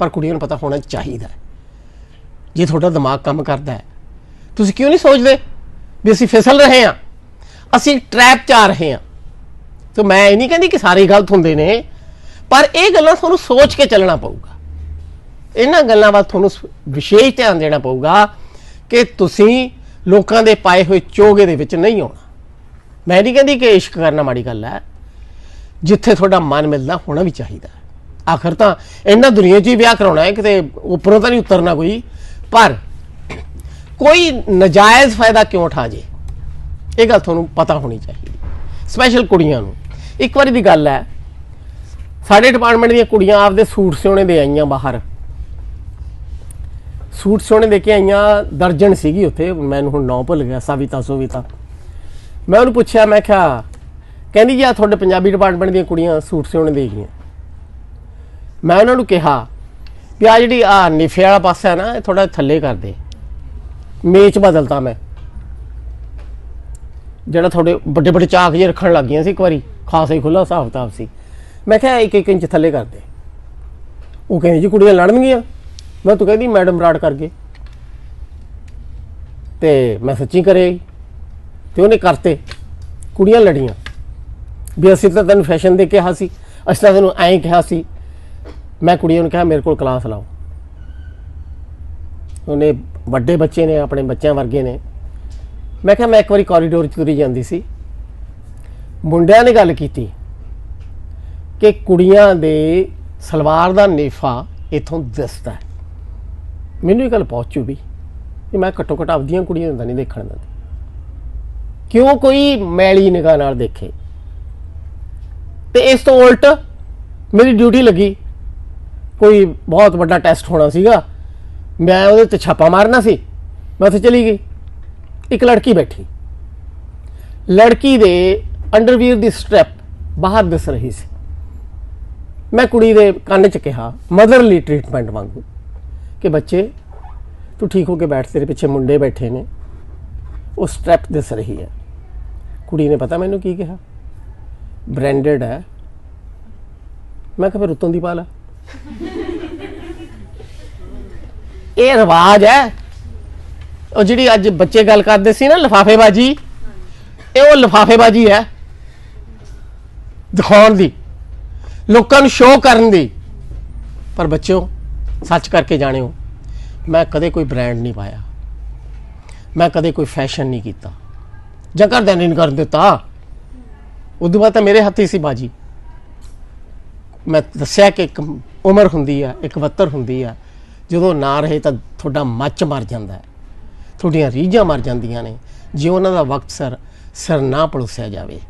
ਪਰ ਕੁੜੀਆਂ ਨੂੰ ਪਤਾ ਹੋਣਾ ਚਾਹੀਦਾ ਜੇ ਤੁਹਾਡਾ ਦਿਮਾਗ ਕੰਮ ਕਰਦਾ ਹੈ, ਤੁਸੀਂ ਕਿਉਂ ਨਹੀਂ ਸੋਚਦੇ ਵੀ ਅਸੀਂ ਫਿਸਲ ਰਹੇ ਹਾਂ? ਅਸੀਂ ਟ੍ਰੈਪ 'ਚ ਆ ਰਹੇ ਹਾਂ। ਤੇ ਮੈਂ ਇਹ ਨਹੀਂ ਕਹਿੰਦੀ ਕਿ ਸਾਰੇ ਗਲਤ ਹੁੰਦੇ ਨੇ, ਪਰ ਇਹ ਗੱਲਾਂ ਤੁਹਾਨੂੰ ਸੋਚ ਕੇ ਚੱਲਣਾ ਪਊਗਾ। ਇਹਨਾਂ ਗੱਲਾਂ ਵੱਲ ਤੁਹਾਨੂੰ ਵਿਸ਼ੇਸ਼ ਧਿਆਨ ਦੇਣਾ ਪਊਗਾ ਕਿ ਤੁਸੀਂ ਲੋਕਾਂ ਦੇ ਪਾਏ ਹੋਏ ਚੋਗੇ ਦੇ ਵਿੱਚ ਨਹੀਂ ਆਉਣਾ। ਮੈਂ ਨਹੀਂ ਕਹਿੰਦੀ ਕਿ ਇਸ਼ਕ ਕਰਨਾ ਮਾੜੀ ਗੱਲ ਹੈ। ਜਿੱਥੇ ਤੁਹਾਡਾ ਮਨ ਮਿਲਦਾ ਹੋਣਾ ਵੀ ਚਾਹੀਦਾ ਆਖਰ ਤਾਂ ਇਹਨਾਂ ਦੁਨੀਆ 'ਚ ਹੀ ਵਿਆਹ ਕਰਾਉਣਾ ਹੈ, ਕਿਤੇ ਉੱਪਰੋਂ ਤਾਂ ਨਹੀਂ ਉਤਰਨਾ ਕੋਈ। ਪਰ ਕੋਈ ਨਜਾਇਜ਼ ਫਾਇਦਾ ਕਿਉਂ ਉਠਾ ਜੇ? ਇਹ ਗੱਲ ਤੁਹਾਨੂੰ ਪਤਾ ਹੋਣੀ ਚਾਹੀਦੀ। ਸਪੈਸ਼ਲ ਕੁੜੀਆਂ ਨੂੰ। ਇੱਕ ਵਾਰੀ ਦੀ ਗੱਲ ਹੈ, ਸਾਡੇ ਡਿਪਾਰਟਮੈਂਟ ਦੀਆਂ ਕੁੜੀਆਂ ਆਪਦੇ ਸੂਟ ਸਿਉਣੇ ਦੇ ਆਈਆਂ ਬਾਹਰ। ਸੂਟ ਸਿਉਣੇ ਦੇ ਕੇ ਆਈਆਂ, ਦਰਜਨ ਸੀਗੀ ਉੱਥੇ, ਮੈਨੂੰ ਹੁਣ ਨਾਂ ਭੁੱਲ ਗਿਆ, ਸਵਿਤਾ, ਸੁਵਿਤਾ। ਮੈਂ ਉਹਨੂੰ ਪੁੱਛਿਆ, ਮੈਂ ਕਿਹਾ, ਕਹਿੰਦੀ ਜੀ ਆ ਤੁਹਾਡੇ ਪੰਜਾਬੀ ਡਿਪਾਰਟਮੈਂਟ ਦੀਆਂ ਕੁੜੀਆਂ ਸੂਟ ਸਿਉਣੇ ਦੇ ਗਈਆਂ। ਮੈਂ ਉਹਨਾਂ ਨੂੰ ਕਿਹਾ ਵੀ ਆ ਜਿਹੜੀ ਆ ਨਿਫੇ ਵਾਲਾ ਪਾਸਾ ਹੈ ਨਾ, ਇਹ ਥੋੜਾ ਥੱਲੇ ਕਰ ਦੇ। ਮੇਚ ਬਦਲਤਾ ਮੈਂ। ਜਿਹੜਾ ਤੁਹਾਡੇ ਵੱਡੇ ਵੱਡੇ ਚਾਕ ਜਿਹੇ ਰੱਖਣ ਲੱਗ ਗਈਆਂ ਸੀ ਇੱਕ ਵਾਰੀ, ਖਾਸਾ ਹੀ ਖੁੱਲਾ ਹਿਸਾਬ ਕਿਤਾਬ ਸੀ। ਮੈਂ ਕਿਹਾ ਇੱਕ ਇੱਕ ਇੰਚ ਥੱਲੇ ਕਰ ਦੇ। ਉਹ ਕਹਿੰਦੀ ਜੀ ਕੁੜੀਆਂ ਲੜਨਗੀਆਂ। ਮੈਂ ਤੂੰ ਕਹਿੰਦੀ ਮੈਡਮ ਰਾੜ ਕਰ ਗਏ। ਤੇ ਮੈਂ ਸੱਚੀ ਕਰੇ ਤੇ ਉਹਨੇ ਕਰਤੇ। ਕੁੜੀਆਂ ਲੜੀਆਂ। ਵੀ ਅਸੀਂ ਤਾਂ ਤੈਨੂੰ ਫੈਸ਼ਨ ਦੇ ਕਿਹਾ ਸੀ। ਅਸੀਂ ਤਾਂ ਤੈਨੂੰ ਐਂ ਕਿਹਾ ਸੀ ਮੈਂ ਕੁੜੀਆਂ ਨੂੰ ਕਿਹਾ, ਮੇਰੇ ਕੋਲ ਕਲਾਸ ਲਾਓ। ਉਹਨੇ ਵੱਡੇ ਬੱਚੇ ਨੇ, ਆਪਣੇ ਬੱਚਿਆਂ ਵਰਗੇ ਨੇ। ਮੈਂ ਕਿਹਾ, ਮੈਂ ਇੱਕ ਵਾਰੀ ਕੋਰੀਡੋਰ 'ਚ ਤੁਰੀ ਜਾਂਦੀ ਸੀ। ਮੁੰਡਿਆਂ ਨੇ ਗੱਲ ਕੀਤੀ ਕਿ ਕੁੜੀਆਂ ਦੇ ਸਲਵਾਰ ਦਾ ਨੇਫਾ ਇਥੋਂ ਦਿਸਦਾ ਹੈ। ਮੈਨੂੰ ਇਹ ਗੱਲ ਪਹੁੰਚ ਵੀ ਕਿ ਮੈਂ ਘੱਟੋ ਘੱਟ ਆਪਦੀਆਂ ਕੁੜੀਆਂ ਦਾ ਨਹੀਂ ਦੇਖਣ ਦਿੰਦੀ। ਕਿਉਂ ਕੋਈ ਮੈਲੀ ਨਿਗਾਹ ਨਾਲ ਦੇਖੇ? ਤੇ ਇਸ ਤੋਂ ਉਲਟ ਮੇਰੀ ਡਿਊਟੀ ਲੱਗੀ। ਕੋਈ ਬਹੁਤ ਵੱਡਾ ਟੈਸਟ ਹੋਣਾ ਸੀਗਾ। ਮੈਂ ਉਹਦੇ ਤੇ ਛਾਪਾ ਮਾਰਨਾ ਸੀ। ਮੈਂ ਉੱਥੇ ਚਲੀ ਗਈ। ਇੱਕ ਲੜਕੀ ਬੈਠੀ। ਲੜਕੀ ਦੇ ਅੰਡਰਵੀਅਰ ਦੀ ਸਟ੍ਰੈਪ ਬਾਹਰ ਦਿਸ ਰਹੀ ਸੀ। ਮੈਂ ਕੁੜੀ ਦੇ ਕੰਨ 'ਚ ਕਿਹਾ ਮਦਰਲੀ ਟ੍ਰੀਟਮੈਂਟ ਵਾਂਗੂ। ਕਿ ਬੱਚੇ, ਤੂੰ ਠੀਕ ਹੋ ਕੇ ਬੈਠ, ਤੇਰੇ ਪਿੱਛੇ ਮੁੰਡੇ ਬੈਠੇ ਨੇ। ਉਹ ਸਟ੍ਰੈਪ ਦਿਸ ਰਹੀ ਹੈ। ਕੁੜੀ ਨੇ ਪਤਾ ਮੈਨੂੰ ਕੀ ਕਿਹਾ? ਬ੍ਰਾਂਡਡ ਹੈ। ਮੈਂ ਕਿਹਾ, ਫਿਰ ਉਤੋਂ ਦੀ ਪਾ ਲੈ। ਇਹ ਰਿਵਾਜ ਹੈ। ਉਹ ਜਿਹੜੀ ਅੱਜ ਬੱਚੇ ਗੱਲ ਕਰਦੇ ਸੀ ਨਾ, ਲਫਾਫੇਬਾਜੀ। ਇਹ ਉਹ ਲਫਾਫੇਬਾਜੀ ਹੈ। ਦਿਖਾਉਣ ਦੀ, ਲੋਕਾਂ ਨੂੰ ਸ਼ੋਅ ਕਰਨ ਦੀ। ਪਰ ਬੱਚਿਓ, ਸੱਚ ਕਰਕੇ ਜਾਣਿਓ, ਮੈਂ ਕਦੇ ਕੋਈ ਬ੍ਰਾਂਡ ਨਹੀਂ ਪਾਇਆ। ਮੈਂ ਕਦੇ ਕੋਈ ਫੈਸ਼ਨ ਨਹੀਂ ਕੀਤਾ। ਜਾਂ ਘਰਦਿਆਂ ਨੇ ਨਹੀਂ ਕਰਨ ਦਿੱਤਾ। ਉਦੋਂ ਬਾਅਦ ਤਾਂ ਮੇਰੇ ਹੱਥੀ ਸੀ ਬਾਜੀ। ਮੈਂ ਦੱਸਿਆ ਕਿ ਇੱਕ ਉਮਰ ਹੁੰਦੀ ਆ ਇੱਕ ਵੱਤਰ ਹੁੰਦੀ ਆ ਜਦੋਂ ਨਾ ਰਹੇ ਤਾਂ ਤੁਹਾਡਾ ਮੱਚ ਮਰ ਜਾਂਦਾ ਹੈ। ਤੁਹਾਡੀਆਂ ਰੀਝਾਂ ਮਰ ਜਾਂਦੀਆਂ ਨੇ। ਜੇ ਉਹਨਾਂ ਦਾ ਵਕਤ ਸਰ ਸਿਰ ਨਾ ਪਲੋਸਿਆ ਜਾਵੇ।